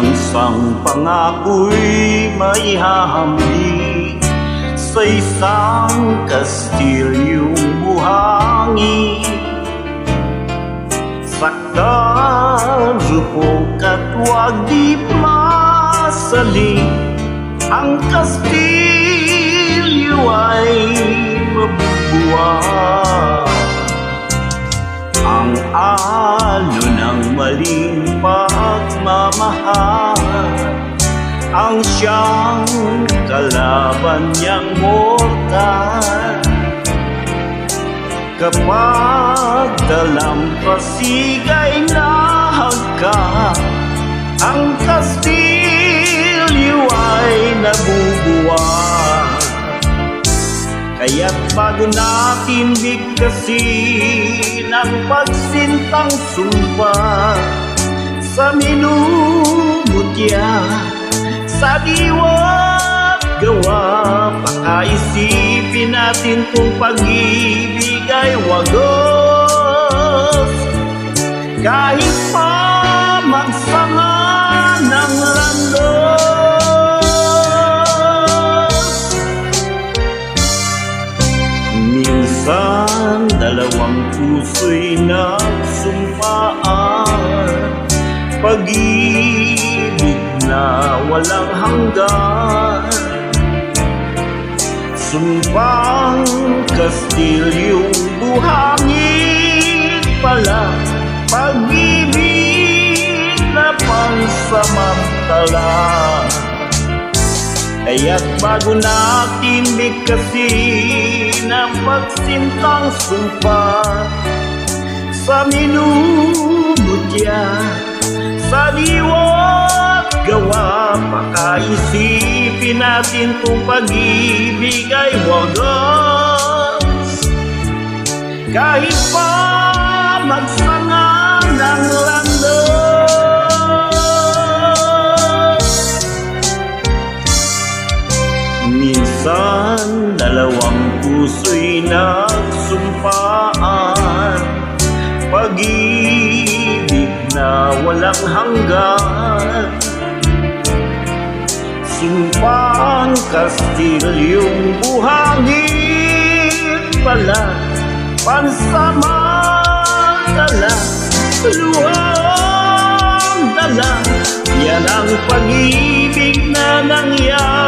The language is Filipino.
isang pangako'y maihahambing Sa isang kastilyong buhangin Sakdal, rupok at wag di masaling Ang kastilyo ay mabubuwag pagmamahal Ang siyang kalaban niyang mortal. Kapag dalampasigay na hagka Ang kastilyo ay nabubuwag Kaya't bago natin bigkasin ang pagsintang sumpa Sa minumutya, sa diwa't gawa Pakaisipin natin kung pag-ibig ay wagos Kahit pa magsama ng landos Minsan dalawang puso'y Pag-ibig na walang hanggan. Sumpang kastilyong buhangin pala Pag-ibig na pansamantala Kaya't bago natin bigkasin ang pagsintang sumpa Sa minumutya, sa diwa't gawa Pakaisipin natin kung pag-ibig ay wagas. Kahit pa magsanga ng landas. Minsan dalawang puso'y nagsumpaan hanggan Sumpang kastilyong buhangin pala Pansamantala Luhang dala Yan ang pag-ibig na nangyari